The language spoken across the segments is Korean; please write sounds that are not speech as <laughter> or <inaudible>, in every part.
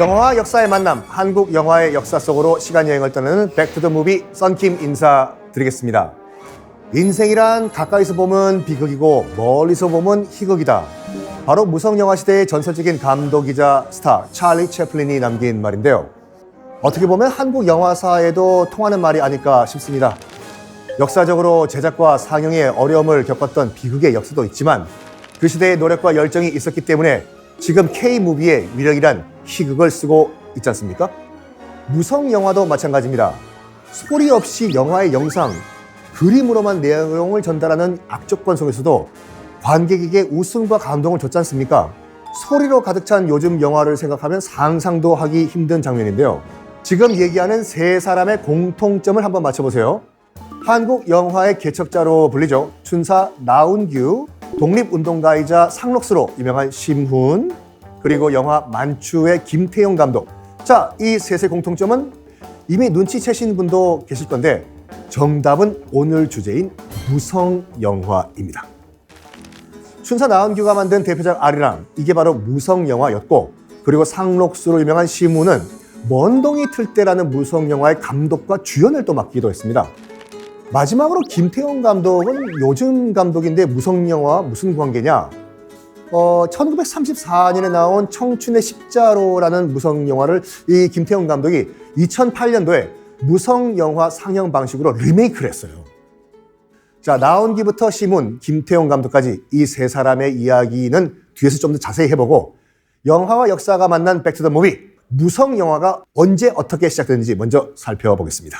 영화와 역사의 만남, 한국 영화의 역사 속으로 시간 여행을 떠나는 백투더 무비 썬킴 인사드리겠습니다. 인생이란 가까이서 보면 비극이고 멀리서 보면 희극이다. 바로 무성 영화 시대의 전설적인 감독이자 스타 찰리 채플린이 남긴 말인데요. 어떻게 보면 한국 영화사에도 통하는 말이 아닐까 싶습니다. 역사적으로 제작과 상영에 어려움을 겪었던 비극의 역사도 있지만 그 시대의 노력과 열정이 있었기 때문에 지금 K-무비의 위력이란 희극을 쓰고 있지 않습니까? 무성 영화도 마찬가지입니다. 소리 없이 영화의 영상, 그림으로만 내용을 전달하는 악조건 속에서도 관객에게 웃음과 감동을 줬지 않습니까? 소리로 가득 찬 요즘 영화를 생각하면 상상도 하기 힘든 장면인데요. 지금 얘기하는 세 사람의 공통점을 한번 맞춰보세요. 한국 영화의 개척자로 불리죠. 춘사 나운규, 독립운동가이자 상록수로 유명한 심훈, 그리고 영화 만추의 김태용 감독. 자, 이 셋의 공통점은 이미 눈치채신 분도 계실 건데 정답은 오늘 주제인 무성 영화입니다. 춘사 나은규가 만든 대표작 아리랑 이게 바로 무성 영화였고 그리고 상록수로 유명한 시무는 먼동이 틀 때라는 무성 영화의 감독과 주연을 또 맡기도 했습니다. 마지막으로 김태형 감독은 요즘 감독인데 무성 영화와 무슨 관계냐? 어, 1934년에 나온 청춘의 십자로라는 무성 영화를 이 김태형 감독이 2008년도에 무성 영화 상영 방식으로 리메이크를 했어요. 자, 나온기부터 시문, 김태용 감독까지 이 세 사람의 이야기는 뒤에서 좀 더 자세히 해보고 영화와 역사가 만난 백투더 무비 무성 영화가 언제 어떻게 시작됐는지 먼저 살펴보겠습니다.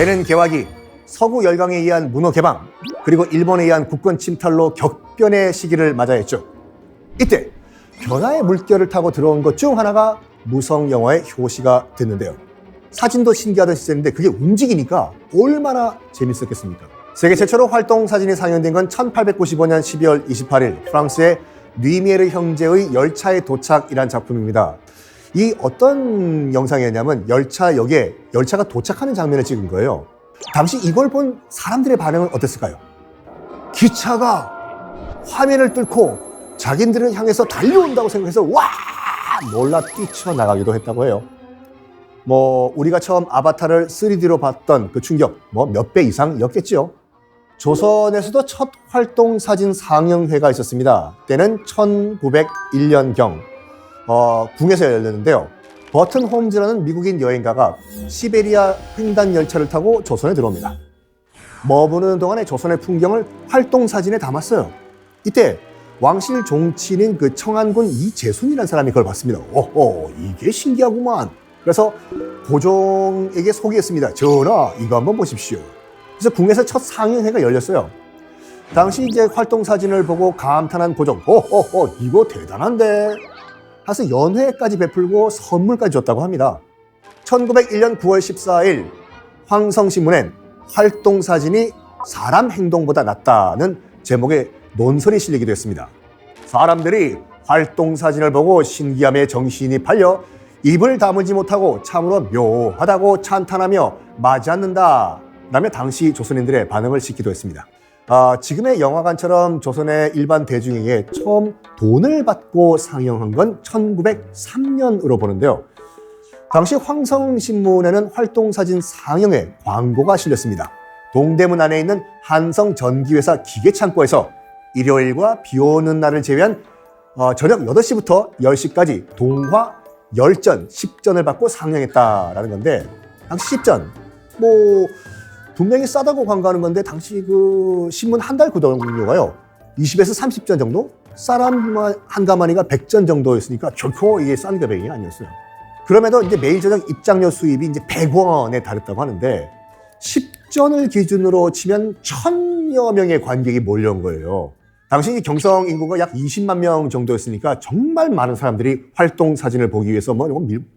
때는 개화기, 서구 열강에 의한 문호 개방, 그리고 일본에 의한 국권 침탈로 격변의 시기를 맞아했죠. 이때 변화의 물결을 타고 들어온 것 중 하나가 무성 영화의 효시가 됐는데요. 사진도 신기하던 시절인데 그게 움직이니까 얼마나 재밌었겠습니까? 세계 최초로 활동 사진이 상영된 건 1895년 12월 28일 프랑스의 뉘미에르 형제의 열차의 도착이란 작품입니다. 이 어떤 영상이었냐면 열차역에 열차가 도착하는 장면을 찍은 거예요. 당시 이걸 본 사람들의 반응은 어땠을까요? 기차가 화면을 뚫고 자기들을 향해서 달려온다고 생각해서 와 몰라 뛰쳐나가기도 했다고 해요. 뭐 우리가 처음 아바타를 3D로 봤던 그 충격 뭐 몇 배 이상이었겠지요. 조선에서도 첫 활동 사진 상영회가 있었습니다. 때는 1901년경 어, 궁에서 열렸는데요. 버튼 홈즈라는 미국인 여행가가 시베리아 횡단 열차를 타고 조선에 들어옵니다. 머무는 동안에 조선의 풍경을 활동 사진에 담았어요. 이때 왕실 종친인 그 청안군 이재순이라는 사람이 그걸 봤습니다. 오호, 이게 신기하구만. 그래서 고종에게 소개했습니다. 전하, 이거 한번 보십시오. 그래서 궁에서 첫 상영회가 열렸어요. 당시 이제 활동 사진을 보고 감탄한 고종, 오호호, 이거 대단한데. 하서 연회까지 베풀고 선물까지 줬다고 합니다. 1901년 9월 14일 황성신문엔 활동 사진이 사람 행동보다 낫다는 제목의 논설이 실리기도 했습니다. 사람들이 활동 사진을 보고 신기함에 정신이 팔려 입을 다물지 못하고 참으로 묘하다고 찬탄하며 맞지 않는다. 라며 당시 조선인들의 반응을 싣기도 했습니다. 아, 지금의 영화관처럼 조선의 일반 대중에게 처음 돈을 받고 상영한 건 1903년으로 보는데요. 당시 황성신문에는 활동사진 상영에 광고가 실렸습니다. 동대문 안에 있는 한성전기회사 기계창고에서 일요일과 비 오는 날을 제외한 어, 저녁 8시부터 10시까지 동화 10전, 10전을 받고 상영했다라는 건데 당시 10전 뭐 분명히 싸다고 광고하는 건데 당시 그 신문 한 달 구독료가요 20에서 30전 정도 사람 한 가마니가 100전 정도였으니까 결코 이게 싼 금액이 아니었어요. 그럼에도 이제 매일 저녁 입장료 수입이 이제 100원에 달했다고 하는데 10전을 기준으로 치면 천여 명의 관객이 몰려온 거예요. 당시 경성 인구가 약 20만 명 정도였으니까 정말 많은 사람들이 활동 사진을 보기 위해서 뭐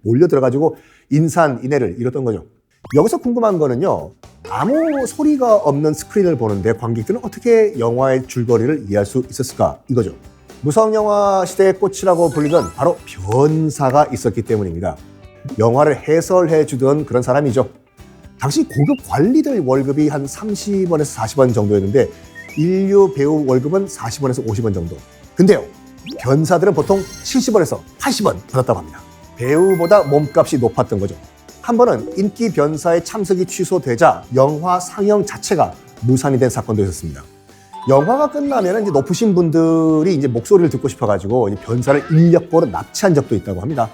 몰려 들어가지고 인산 인해를 이뤘던 거죠. 여기서 궁금한 거는요. 아무 소리가 없는 스크린을 보는데 관객들은 어떻게 영화의 줄거리를 이해할 수 있었을까? 이거죠. 무성 영화 시대의 꽃이라고 불리던 바로 변사가 있었기 때문입니다. 영화를 해설해 주던 그런 사람이죠. 당시 고급 관리들 월급이 한 30원에서 40원 정도였는데 인류 배우 월급은 40원에서 50원 정도. 근데요, 변사들은 보통 70원에서 80원 받았다고 합니다. 배우보다 몸값이 높았던 거죠. 한 번은 인기 변사의 참석이 취소되자 영화 상영 자체가 무산이 된 사건도 있었습니다. 영화가 끝나면 이제 높으신 분들이 이제 목소리를 듣고 싶어가지고 변사를 인력거로 납치한 적도 있다고 합니다.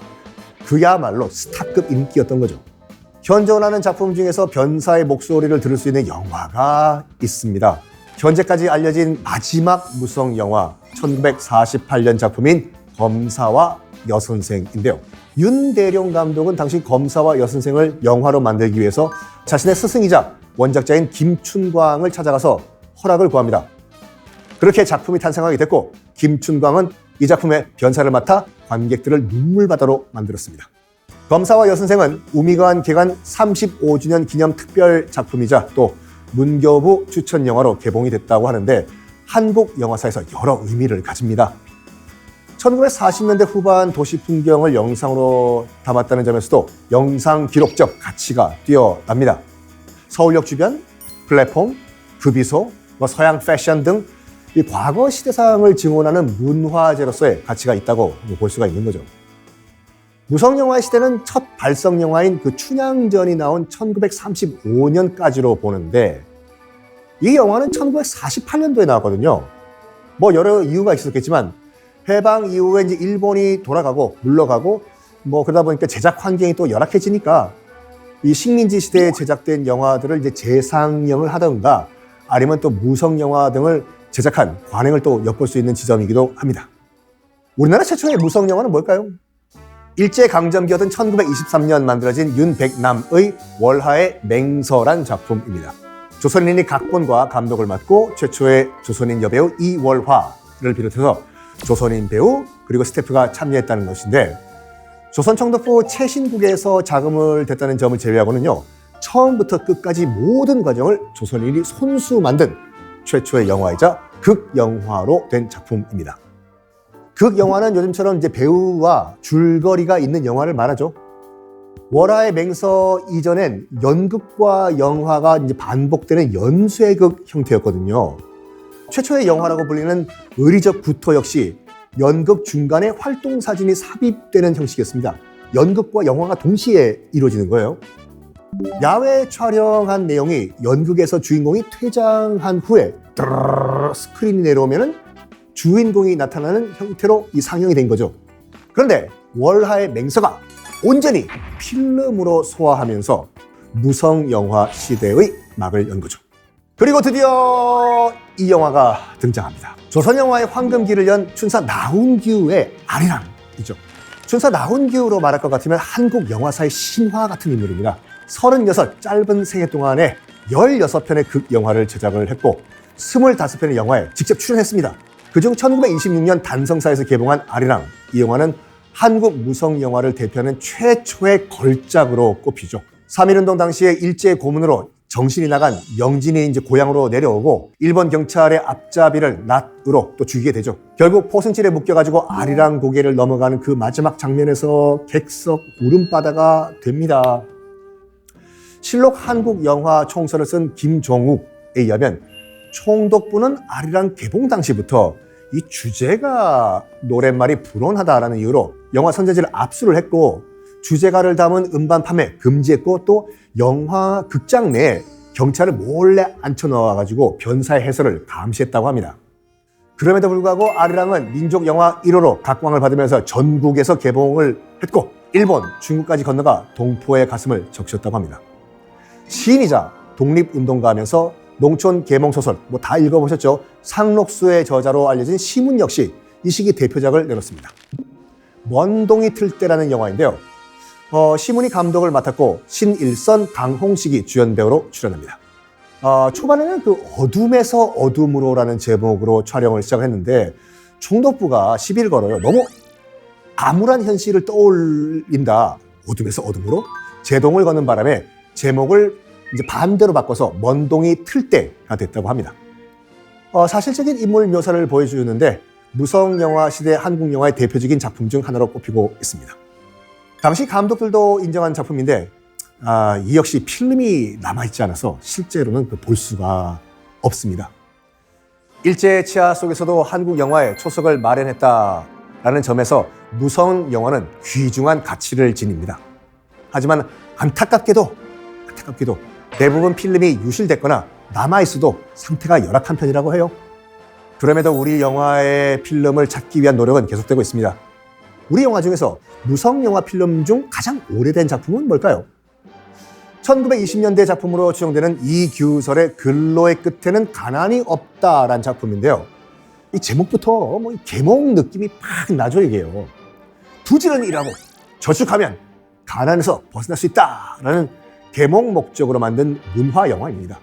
그야말로 스타급 인기였던 거죠. 현존하는 작품 중에서 변사의 목소리를 들을 수 있는 영화가 있습니다. 현재까지 알려진 마지막 무성 영화 1948년 작품인 검사와 여선생인데요. 윤대룡 감독은 당시 검사와 여선생을 영화로 만들기 위해서 자신의 스승이자 원작자인 김춘광을 찾아가서 허락을 구합니다. 그렇게 작품이 탄생하게 됐고 김춘광은 이 작품의 변사를 맡아 관객들을 눈물바다로 만들었습니다. 검사와 여선생은 우미관 개관 35주년 기념 특별 작품이자 또 문교부 추천 영화로 개봉이 됐다고 하는데 한국 영화사에서 여러 의미를 가집니다. 1940년대 후반 도시 풍경을 영상으로 담았다는 점에서도 영상 기록적 가치가 뛰어납니다. 서울역 주변, 플랫폼, 급이소, 뭐 서양 패션 등 이 과거 시대상을 증언하는 문화재로서의 가치가 있다고 볼 수가 있는 거죠. 무성 영화의 시대는 첫 발성 영화인 그 춘향전이 나온 1935년까지로 보는데 이 영화는 1948년도에 나왔거든요. 뭐 여러 이유가 있었겠지만 해방 이후에 이제 일본이 돌아가고 물러가고 뭐 그러다 보니까 제작 환경이 또 열악해지니까 이 식민지 시대에 제작된 영화들을 이제 재상영을 하던가 아니면 또 무성 영화 등을 제작한 관행을 또 엿볼 수 있는 지점이기도 합니다. 우리나라 최초의 무성 영화는 뭘까요? 일제 강점기였던 1923년 만들어진 윤백남의 월하의 맹서란 작품입니다. 조선인이 각본과 감독을 맡고 최초의 조선인 여배우 이월화를 비롯해서 조선인 배우 그리고 스태프가 참여했다는 것인데 조선 청도부 최신국에서 자금을 댔다는 점을 제외하고는요 처음부터 끝까지 모든 과정을 조선인이 손수 만든 최초의 영화이자 극영화로 된 작품입니다. 극영화는 요즘처럼 이제 배우와 줄거리가 있는 영화를 말하죠. 월화의 맹서 이전엔 연극과 영화가 이제 반복되는 연쇄극 형태였거든요. 최초의 영화라고 불리는 의리적 구토 역시 연극 중간에 활동 사진이 삽입되는 형식이었습니다. 연극과 영화가 동시에 이루어지는 거예요. 야외 촬영한 내용이 연극에서 주인공이 퇴장한 후에 스크린이 내려오면은 주인공이 나타나는 형태로 이 상영이 된 거죠. 그런데 월하의 맹서가 온전히 필름으로 소화하면서 무성 영화 시대의 막을 연 거죠. 그리고 드디어 이 영화가 등장합니다. 조선 영화의 황금기를 연 춘사 나훈규의 아리랑이죠. 춘사 나훈규로 말할 것 같으면 한국 영화사의 신화 같은 인물입니다. 36 짧은 생애 동안에 16편의 극 영화를 제작을 했고 25편의 영화에 직접 출연했습니다. 그중 1926년 단성사에서 개봉한 아리랑 이 영화는 한국 무성 영화를 대표하는 최초의 걸작으로 꼽히죠. 3.1운동 당시에 일제 고문으로 정신이 나간 영진이 이제 고향으로 내려오고 일본 경찰의 앞잡이를 낫으로 또 죽이게 되죠. 결국 포승질에 묶여가지고 아리랑 고개를 넘어가는 그 마지막 장면에서 객석 울음바다가 됩니다. 실록 한국 영화 총서를 쓴 김종욱에 의하면 총독부는 아리랑 개봉 당시부터 이 주제가 노랫말이 불온하다라는 이유로 영화 선제지를 압수를 했고 주제가를 담은 음반 판매 금지했고 또 영화 극장 내에 경찰을 몰래 앉혀 넣어가지고 변사의 해설을 감시했다고 합니다. 그럼에도 불구하고 아리랑은 민족 영화 1호로 각광을 받으면서 전국에서 개봉을 했고 일본, 중국까지 건너가 동포의 가슴을 적셨다고 합니다. 시인이자 독립운동가면서 농촌 계몽소설 뭐 다 읽어보셨죠? 상록수의 저자로 알려진 시문 역시 이 시기 대표작을 내놓습니다. 먼동이 틀 때라는 영화인데요. 어, 시문이 감독을 맡았고 신일선, 강홍식이 주연 배우로 출연합니다. 어, 초반에는 그 어둠에서 어둠으로라는 제목으로 촬영을 시작했는데 총독부가 시비를 걸어요. 너무 암울한 현실을 떠올린다. 어둠에서 어둠으로 제동을 거는 바람에 제목을 이제 반대로 바꿔서 먼동이 틀 때가 됐다고 합니다. 어, 사실적인 인물 묘사를 보여주는데 무성 영화 시대 한국 영화의 대표적인 작품 중 하나로 꼽히고 있습니다. 당시 감독들도 인정한 작품인데 아, 이 역시 필름이 남아있지 않아서 실제로는 그 볼 수가 없습니다. 일제 치하 속에서도 한국 영화에 초석을 마련했다라는 점에서 무성 영화는 귀중한 가치를 지닙니다. 하지만 안타깝게도 안타깝게도 대부분 필름이 유실됐거나 남아 있어도 상태가 열악한 편이라고 해요. 그럼에도 우리 영화의 필름을 찾기 위한 노력은 계속되고 있습니다. 우리 영화 중에서 무성 영화 필름 중 가장 오래된 작품은 뭘까요? 1920년대 작품으로 추정되는 이규설의 근로의 끝에는 가난이 없다라는 작품인데요. 이 제목부터 뭐이 계몽 느낌이 팍 나죠 이게요. 부지런히 일하고 저축하면 가난에서 벗어날 수 있다라는 계몽 목적으로 만든 문화 영화입니다.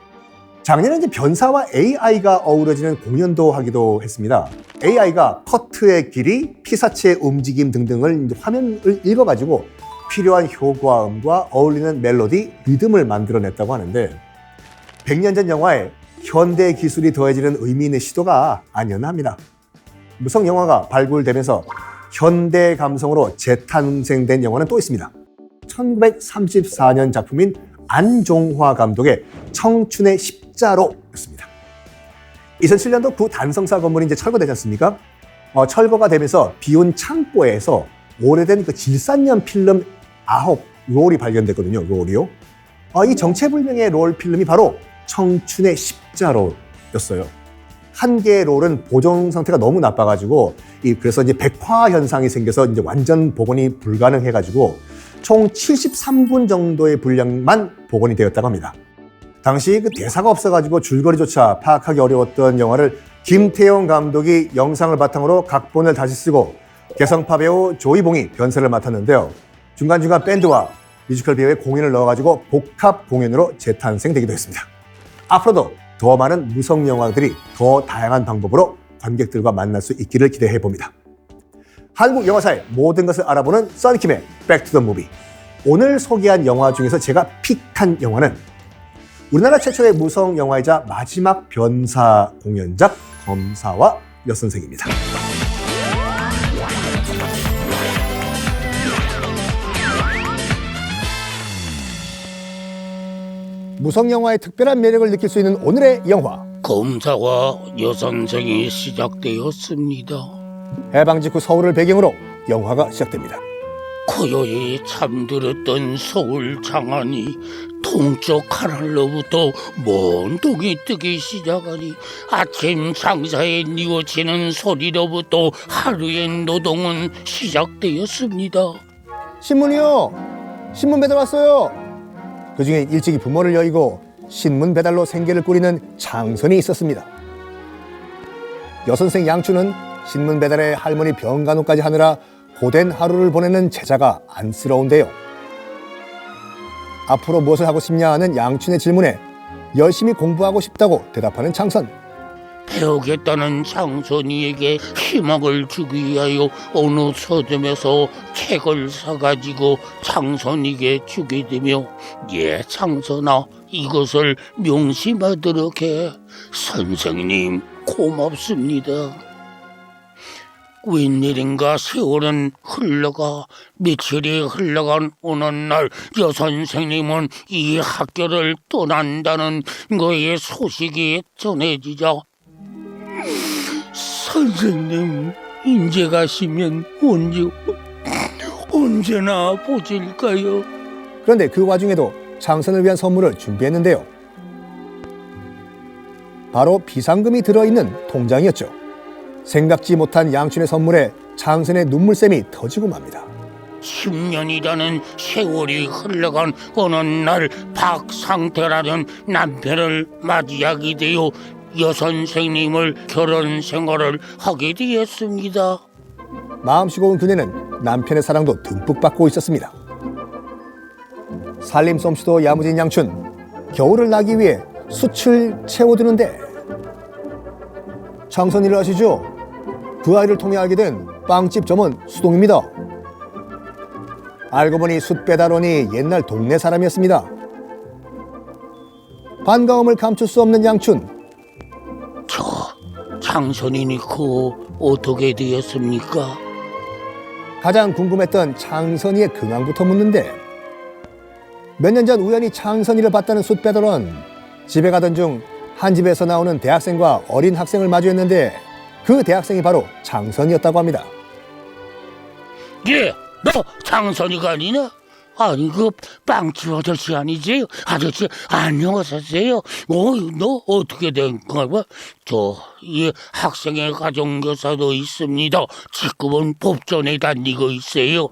작년에 이제 변사와 AI가 어우러지는 공연도 하기도 했습니다. AI가 커트의 길이, 피사체의 움직임 등등을 화면을 읽어가지고 필요한 효과음과 어울리는 멜로디, 리듬을 만들어냈다고 하는데 100년 전 영화에 현대 기술이 더해지는 의미 있는 시도가 아니었나. 무성 영화가 발굴되면서 현대 감성으로 재탄생된 영화는 또 있습니다. 1934년 작품인 안종화 감독의 청춘의 십자로였습니다. 2007년도 구 단성사 건물이 이제 철거되지 않습니까? 어, 철거가 되면서 비온 창고에서 오래된 그 질산염 필름 아홉 롤이 발견됐거든요. 롤이요. 어, 이 정체불명의 롤 필름이 바로 청춘의 십자로였어요. 한 개의 롤은 보존 상태가 너무 나빠가지고 이 그래서 이제 백화 현상이 생겨서 이제 완전 복원이 불가능해가지고 총 73분 정도의 분량만 복원이 되었다고 합니다. 당시 그 대사가 없어가지고 줄거리조차 파악하기 어려웠던 영화를 김태형 감독이 영상을 바탕으로 각본을 다시 쓰고 개성파 배우 조이봉이 변세를 맡았는데요. 중간중간 밴드와 뮤지컬 배우의 공연을 넣어가지고 복합 공연으로 재탄생되기도 했습니다. 앞으로도 더 많은 무성 영화들이 더 다양한 방법으로 관객들과 만날 수 있기를 기대해 봅니다. 한국 영화사의 모든 것을 알아보는 써니킴의 백투더 무비. 오늘 소개한 영화 중에서 제가 픽한 영화는 우리나라 최초의 무성 영화이자 마지막 변사 공연작 검사와 여선생입니다. 무성 영화의 특별한 매력을 느낄 수 있는 오늘의 영화. 검사와 여선생이 시작되었습니다. 해방 직후 서울을 배경으로 영화가 시작됩니다. 고요히 잠들었던 서울 장안이 동쪽 카랄로부터 먼 동이 뜨기 시작하니 아침 장사에 뉘어지는 소리로부터 하루의 노동은 시작되었습니다. 신문이요. 신문 배달 왔어요. 그중에 일찍이 부모를 여의고 신문 배달로 생계를 꾸리는 장선이 있었습니다. 여선생 양추는 신문 배달에 할머니 병간호까지 하느라 고된 하루를 보내는 제자가 안쓰러운데요. 앞으로 무엇을 하고 싶냐 하는 양춘의 질문에 열심히 공부하고 싶다고 대답하는 장선. 배우겠다는 장선이에게 희망을 주기 위하여 어느 서점에서 책을 사가지고 장선이에게 주게 되며 예 장선아 이것을 명심하도록 해 선생님 고맙습니다. 웬일인가 세월은 흘러가 며칠이 흘러간 어느 날 여선생님은 이 학교를 떠난다는 거의 소식이 전해지자 선생님 인제 가시면 언제 언제나 보질까요? 그런데 그 와중에도 장선을 위한 선물을 준비했는데요. 바로 비상금이 들어있는 통장이었죠. 생각지 못한 양춘의 선물에 장선의 눈물샘이 터지고 맙니다. 10년이라는 세월이 흘러간 어느 날 박상태라는 남편을 맞이하게 되어 여선생님을 결혼 생활을 하게 되었습니다. 마음 쉬고온 그녀는 남편의 사랑도 듬뿍 받고 있었습니다. 살림 솜씨도 야무진 양춘. 겨울을 나기 위해 숯을 채워두는데 장선일을 아시죠? 그 아이를 통해 알게 된 빵집 점원 수동입니다. 알고 보니 숯 배달원이 옛날 동네 사람이었습니다. 반가움을 감출 수 없는 양춘. 저 장선이니 그 어떻게 되었습니까? 가장 궁금했던 창선이의 근황부터 묻는데 몇 년 전 우연히 창선이를 봤다는 숯배달원 집에 가던 중 한 집에서 나오는 대학생과 어린 학생을 마주했는데 그 대학생이 바로 장선이었다고 합니다. 예, 너 장선이가 아니냐? 아니 그 빵집 아저씨 아니지? 아저씨 안녕하세요. 어, 너 어떻게 된 거야? 저이 학생의 가정교사도 있습니다. 지금은 법전에 다니고 있어요.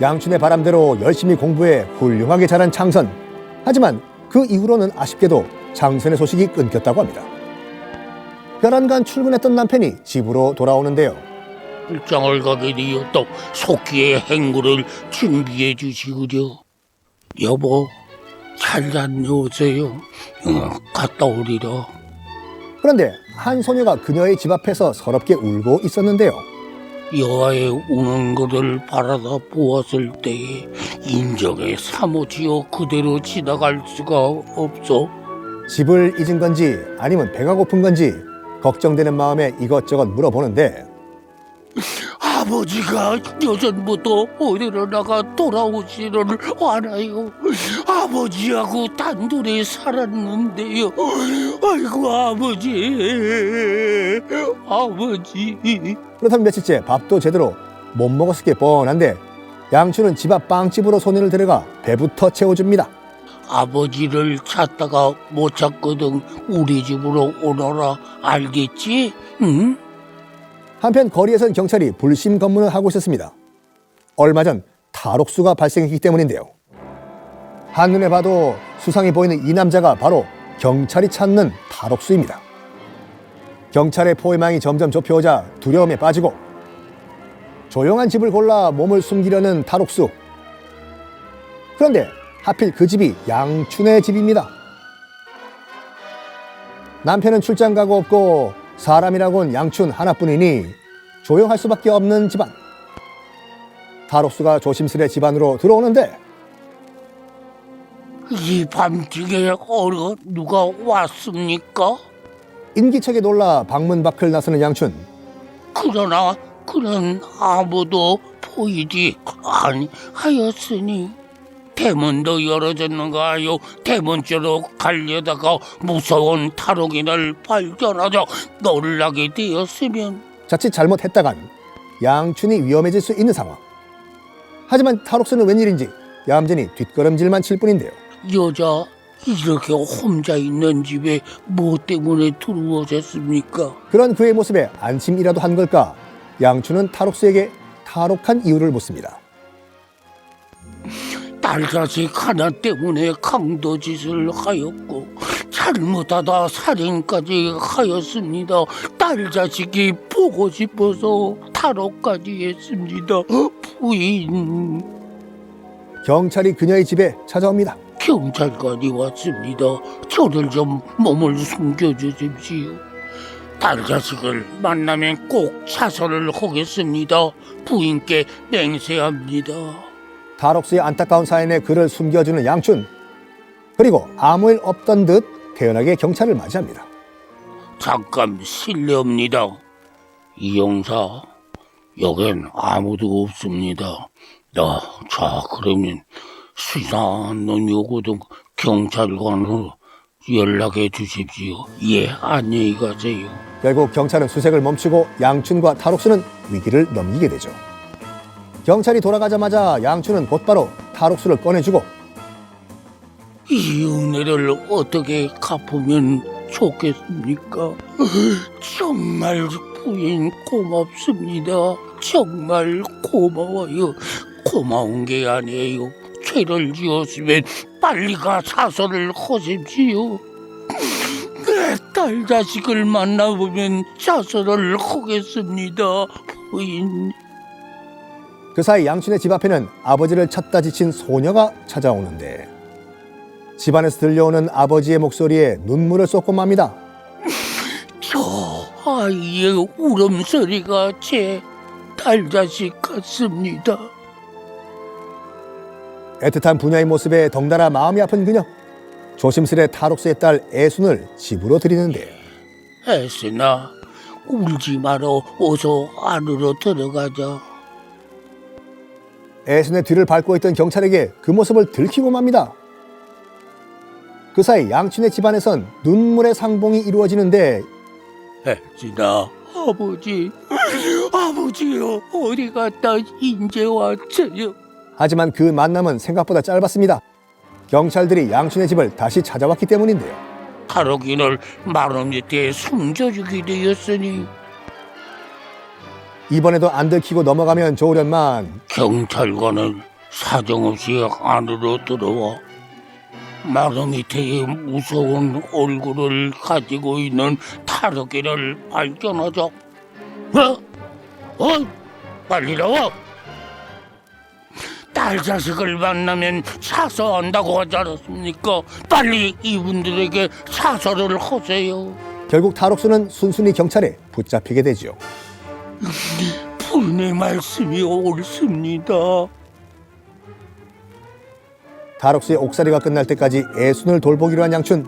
양춘의 바람대로 열심히 공부해 훌륭하게 자란 장선. 하지만 그 이후로는 아쉽게도 장선의 소식이 끊겼다고 합니다. 별안간 출근했던 남편이 집으로 돌아오는데요. 출장을 가게 되었다. 속기의 행구를 준비해 주시구려. 여보, 잘 다녀오세요. 어, 갔다 오리라. 그런데 한 소녀가 그녀의 집 앞에서 서럽게 울고 있었는데요. 여아의 우는 것을 바라다 보았을 때에 인정에 사무지어 그대로 지나갈 수가 없어. 집을 잊은 건지 아니면 배가 고픈 건지 걱정되는 마음에 이것저것 물어보는데 <laughs> 아버지가 여전부터 어디로 나가 돌아오지를 않아요. 아버지하고 단둘이 살았는데요. 아이고 아버지, 아버지. 그렇다면 며칠째 밥도 제대로 못 먹었을 게 뻔한데 양춘은 집 앞 빵집으로 손님을 데려가 배부터 채워줍니다. 아버지를 찾다가 못 찾거든 우리 집으로 오너라 알겠지? 응? 한편 거리에선 경찰이 불심 검문을 하고 있었습니다. 얼마 전 탈옥수가 발생했기 때문인데요. 한눈에 봐도 수상해 보이는 이 남자가 바로 경찰이 찾는 탈옥수입니다. 경찰의 포위망이 점점 좁혀오자 두려움에 빠지고 조용한 집을 골라 몸을 숨기려는 탈옥수. 그런데 하필 그 집이 양춘의 집입니다. 남편은 출장 가고 없고 사람이라곤 양춘 하나뿐이니 조용할 수밖에 없는 집안. 탈옥수가 조심스레 집안으로 들어오는데 이 밤중에 어느 누가 왔습니까? 인기척에 놀라 방문 밖을 나서는 양춘. 그러나 그는 아무도 보이지 아니하였으니 대문도 열어졌는가요? 대문 쪽으로 가려다가 무서운 탈옥인을 발견하자 놀라게 되었으면 자칫 잘못했다간 양춘이 위험해질 수 있는 상황. 하지만 탈옥수는 웬일인지 얌전히 뒷걸음질만 칠 뿐인데요. 여자 이렇게 혼자 있는 집에 뭐 때문에 들어오셨습니까? 그런 그의 모습에 안심이라도 한 걸까? 양춘은 탈옥수에게 탈옥한 이유를 묻습니다. 딸자식 하나 때문에 강도짓을 하였고 잘못하다 살인까지 하였습니다. 딸 자식이 보고 싶어서 탈옥까지 했습니다. 부인 경찰이 그녀의 집에 찾아옵니다. 경찰관이 왔습니다. 저를 좀 몸을 숨겨주십시오. 딸 자식을 만나면 꼭 차선을 하겠습니다. 부인께 맹세합니다. 탈옥수의 안타까운 사연에 그를 숨겨주는 양춘. 그리고 아무 일 없던 듯 태연하게 경찰을 맞이합니다. 잠깐 실례합니다. 이 형사, 여긴 아무도 없습니다. 나, 자, 그러면 수상한 놈이 오거든 경찰관으로 연락해 주십시오. 예, 안녕히 가세요. 결국 경찰은 수색을 멈추고 양춘과 탈옥수는 위기를 넘기게 되죠. 경찰이 돌아가자마자 양춘은 곧바로 탈옥수를 꺼내주고 이 은혜를 어떻게 갚으면 좋겠습니까? 정말 부인 고맙습니다. 정말 고마워요. 고마운 게 아니에요. 죄를 지었으면 빨리 가 사서를 하십시오. 내 딸 자식을 만나보면 자서를 하겠습니다. 부인. 그 사이 양춘의 집 앞에는 아버지를 찾다 지친 소녀가 찾아오는데 집안에서 들려오는 아버지의 목소리에 눈물을 쏟고 맙니다. <laughs> 저 아이의 울음소리가 제 딸 자식 같습니다. 애틋한 부녀의 모습에 덩달아 마음이 아픈 그녀. 조심스레 탈옥수의 딸 애순을 집으로 들이는데 애쓰나 울지 말어 어서 안으로 들어가자. 애순의 뒤를 밟고 있던 경찰에게 그 모습을 들키고 맙니다. 그 사이 양춘의 집안에선 눈물의 상봉이 이루어지는데 혜진아 아버지 아버지요 어디 갔다 인제 왔어요 하지만 그 만남은 생각보다 짧았습니다. 경찰들이 양춘의 집을 다시 찾아왔기 때문인데요. 타로기를 마루 밑에 숨겨주게 되었으니 이번에도 안 들키고 넘어가면 좋으련만 경찰관은 사정없이 안으로 들어와 마루 밑에 무서운 얼굴을 가지고 있는 타로기를 발견하자 어? 어? 빨리 나와 딸 자식을 만나면 사서한다고 하지 않았습니까? 빨리 이분들에게 사서를 하세요 결국 탈옥수는 순순히 경찰에 붙잡히게 되지 요. 부인의 말씀이 옳습니다 탈옥수의 옥살이가 끝날 때까지 애순을 돌보기로 한 양춘.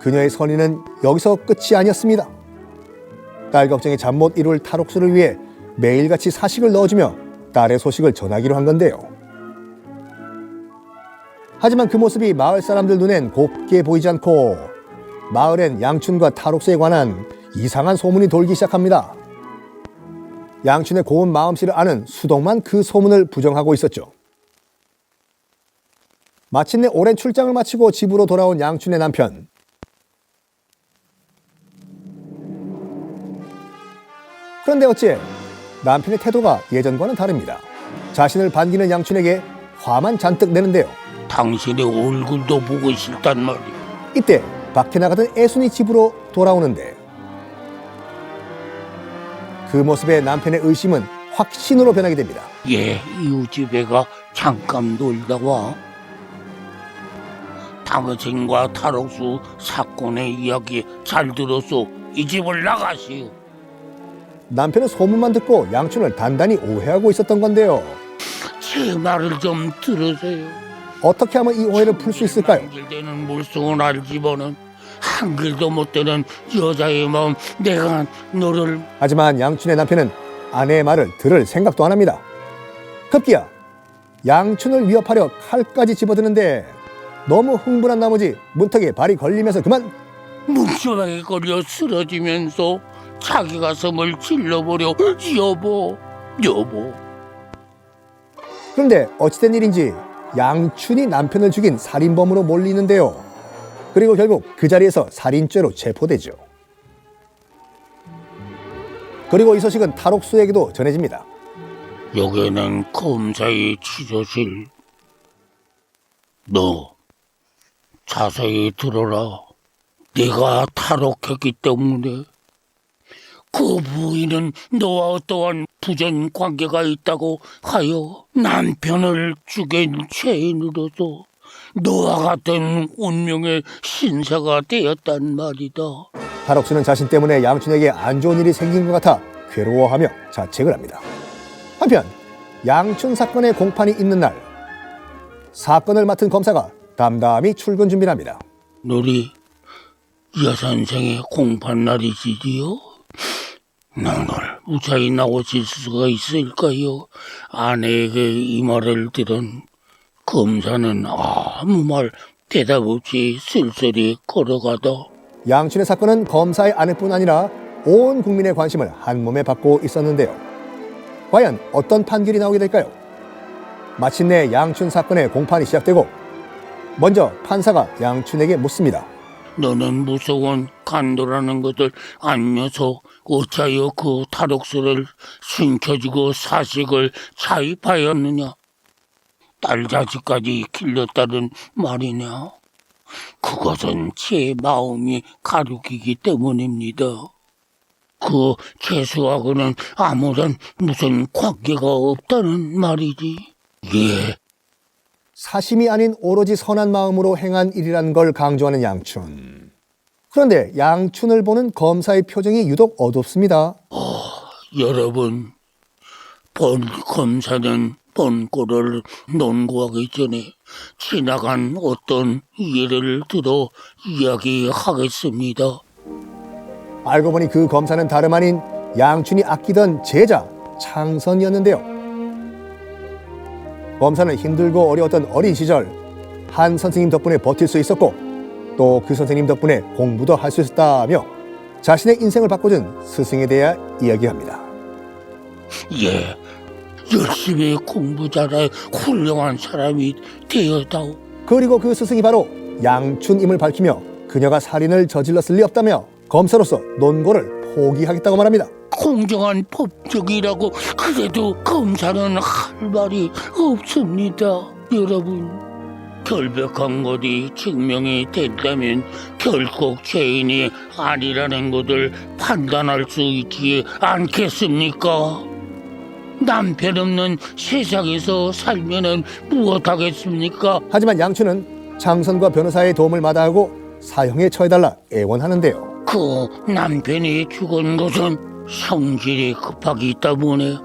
그녀의 선의는 여기서 끝이 아니었습니다. 딸 걱정에 잠 못 이룰 탈옥수를 위해 매일같이 사식을 넣어주며 딸의 소식을 전하기로 한 건데요. 하지만 그 모습이 마을 사람들 눈엔 곱게 보이지 않고 마을엔 양춘과 탈옥수에 관한 이상한 소문이 돌기 시작합니다. 양춘의 고운 마음씨를 아는 수동만 그 소문을 부정하고 있었죠. 마침내 오랜 출장을 마치고 집으로 돌아온 양춘의 남편. 그런데 어째 남편의 태도가 예전과는 다릅니다. 자신을 반기는 양춘에게 화만 잔뜩 내는데요. 당신의 얼굴도 보고 싶단 말이야 이때 밖에 나가던 애순이 집으로 돌아오는데 그 모습에 남편의 의심은 확신으로 변하게 됩니다. 예, 이웃집에가 잠깐 놀다 와. 당신과 탈옥수 사건의 이야기 잘 들었소. 이 집을 나가시오. 남편은 소문만 듣고 양춘을 단단히 오해하고 있었던 건데요. 제 말을 좀 들으세요. 어떻게 하면 이 오해를 풀 수 있을까요? 한길되는 물속은 알지만은 한길도 못 되는 여자의 마음 내가 너를 하지만 양춘의 남편은 아내의 말을 들을 생각도 안 합니다. 급기야 양춘을 위협하려 칼까지 집어드는데 너무 흥분한 나머지 문턱에 발이 걸리면서 그만 뭉쳐하게 걸려 쓰러지면서 자기 가슴을 찔러버려 여보 여보 그런데 어찌된 일인지 양춘이 남편을 죽인 살인범으로 몰리는데요. 그리고 결국 그 자리에서 살인죄로 체포되죠. 그리고 이 소식은 탈옥수에게도 전해집니다. 여기는 검사의 치료실. 너 자세히 들어라. 네가 탈옥했기 때문에 그 부인은 너와 어떠한 부전 관계가 있다고 하여 남편을 죽인 죄인으로서 너와 같은 운명의 신세가 되었단 말이다. 탈옥수는 자신 때문에 양춘에게 안 좋은 일이 생긴 것 같아 괴로워하며 자책을 합니다. 한편 양춘 사건의 공판이 있는 날 사건을 맡은 검사가 담담히 출근 준비를 합니다. 너리 여선생의 공판 날이지요? 너를 무사히 나오실 수가 있을까요? 아내에게 이 말을 들은 검사는 아무 말 대답 없이 쓸쓸히 걸어가다 양춘의 사건은 검사의 아내뿐 아니라 온 국민의 관심을 한 몸에 받고 있었는데요. 과연 어떤 판결이 나오게 될까요? 마침내 양춘 사건의 공판이 시작되고 먼저 판사가 양춘에게 묻습니다. 너는 무서운 간도라는 것을 알면서 어찌하여 그 탈옥수를 숨겨주고 사식을 차입하였느냐? 딸 자식까지 길렀다는 말이냐? 그것은 제 마음이 가륙이기 때문입니다. 그 죄수하고는 아무런 무슨 관계가 없다는 말이지. 예, 사심이 아닌 오로지 선한 마음으로 행한 일이란 걸 강조하는 양춘. 그런데 양춘을 보는 검사의 표정이 유독 어둡습니다. 여러분, 본 검사는 본 꼴을 논구하기 전에 지나간 어떤 예를 들어 이야기하겠습니다. 알고 보니 그 검사는 다름 아닌 양춘이 아끼던 제자 창선이었는데요. 검사는 힘들고 어려웠던 어린 시절 한 선생님 덕분에 버틸 수 있었고 또 그 선생님 덕분에 공부도 할 수 있었다며 자신의 인생을 바꿔준 스승에 대해 이야기합니다. 예, 열심히 공부 잘해 훌륭한 사람이 되었다오. 그리고 그 스승이 바로 양춘임을 밝히며 그녀가 살인을 저질렀을 리 없다며 검사로서 논고를 포기하겠다고 말합니다. 공정한 법적이라고 그래도 검사는 할 말이 없습니다, 여러분. 결백한 것이 증명이 된다면 결국 죄인이 아니라는 것을 판단할 수 있지 않겠습니까? 남편 없는 세상에서 살면은 무엇하겠습니까? 하지만 양춘은 장선과 변호사의 도움을 마다하고 사형에 처해달라 애원하는데요. 그 남편이 죽은 것은 성질이 급하기 때문에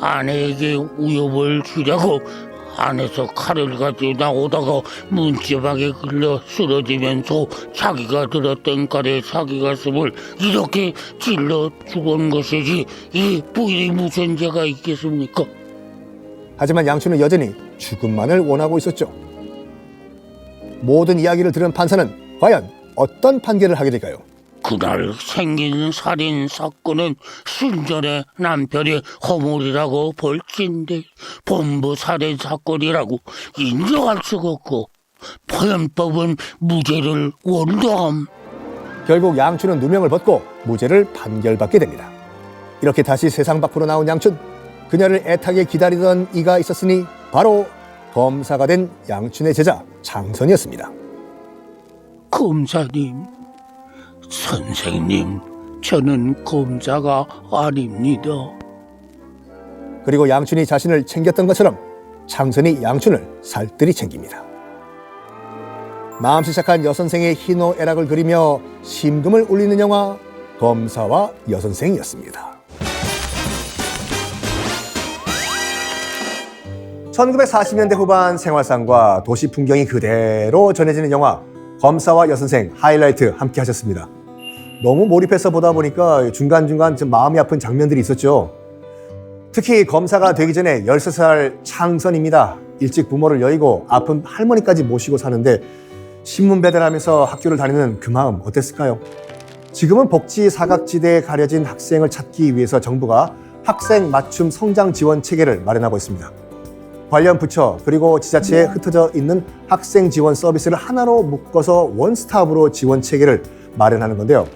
아내에게 위협을 주려고 안에서 칼을 가지고 나오다가 문지방에 걸려 쓰러지면서 자기가 들었던 칼에 자기 가슴을 이렇게 찔러 죽은 것이지 이 부인이 무슨 죄가 있겠습니까? 하지만 양춘은 여전히 죽음만을 원하고 있었죠. 모든 이야기를 들은 판사는 과연 어떤 판결을 하게 될까요? 그날 생긴 살인 사건은 순전히 남편의 허물이라고 볼진데 본부 살인 사건이라고 인정할 수가 없고 포연법은 무죄를 원도함. 결국 양춘은 누명을 벗고 무죄를 판결받게 됩니다. 이렇게 다시 세상 밖으로 나온 양춘. 그녀를 애타게 기다리던 이가 있었으니 바로 검사가 된 양춘의 제자 장선이었습니다. 검사님, 선생님, 저는 검사가 아닙니다. 그리고 양춘이 자신을 챙겼던 것처럼 장선이 양춘을 살뜰히 챙깁니다. 마음씨 착한 여선생의 희노애락을 그리며 심금을 울리는 영화 검사와 여선생이었습니다. 1940년대 후반 생활상과 도시 풍경이 그대로 전해지는 영화 검사와 여선생 하이라이트 함께 하셨습니다. 너무 몰입해서 보다 보니까 중간중간 좀 마음이 아픈 장면들이 있었죠. 특히 검사가 되기 전에 13살 창선입니다. 일찍 부모를 여의고 아픈 할머니까지 모시고 사는데 신문 배달하면서 학교를 다니는 그 마음 어땠을까요? 지금은 복지 사각지대에 가려진 학생을 찾기 위해서 정부가 학생 맞춤 성장 지원 체계를 마련하고 있습니다. 관련 부처 그리고 지자체에 흩어져 있는 학생 지원 서비스를 하나로 묶어서 원스톱으로 지원 체계를 마련하는 건데요.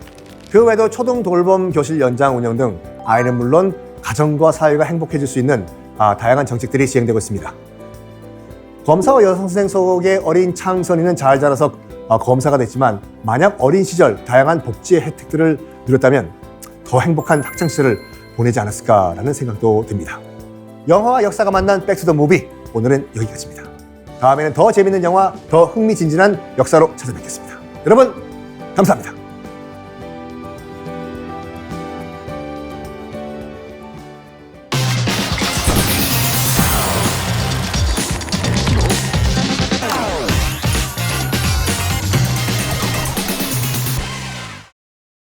그 외에도 초등 돌봄 교실 연장 운영 등 아이는 물론 가정과 사회가 행복해질 수 있는 아, 다양한 정책들이 시행되고 있습니다. 검사와 여선생 속의 어린 창선이는 잘 자라서 아, 검사가 됐지만 만약 어린 시절 다양한 복지의 혜택들을 누렸다면 더 행복한 학창 시절을 보내지 않았을까라는 생각도 듭니다. 영화와 역사가 만난 백투더 무비 오늘은 여기까지입니다. 다음에는 더 재밌는 영화, 더 흥미진진한 역사로 찾아뵙겠습니다. 여러분 감사합니다.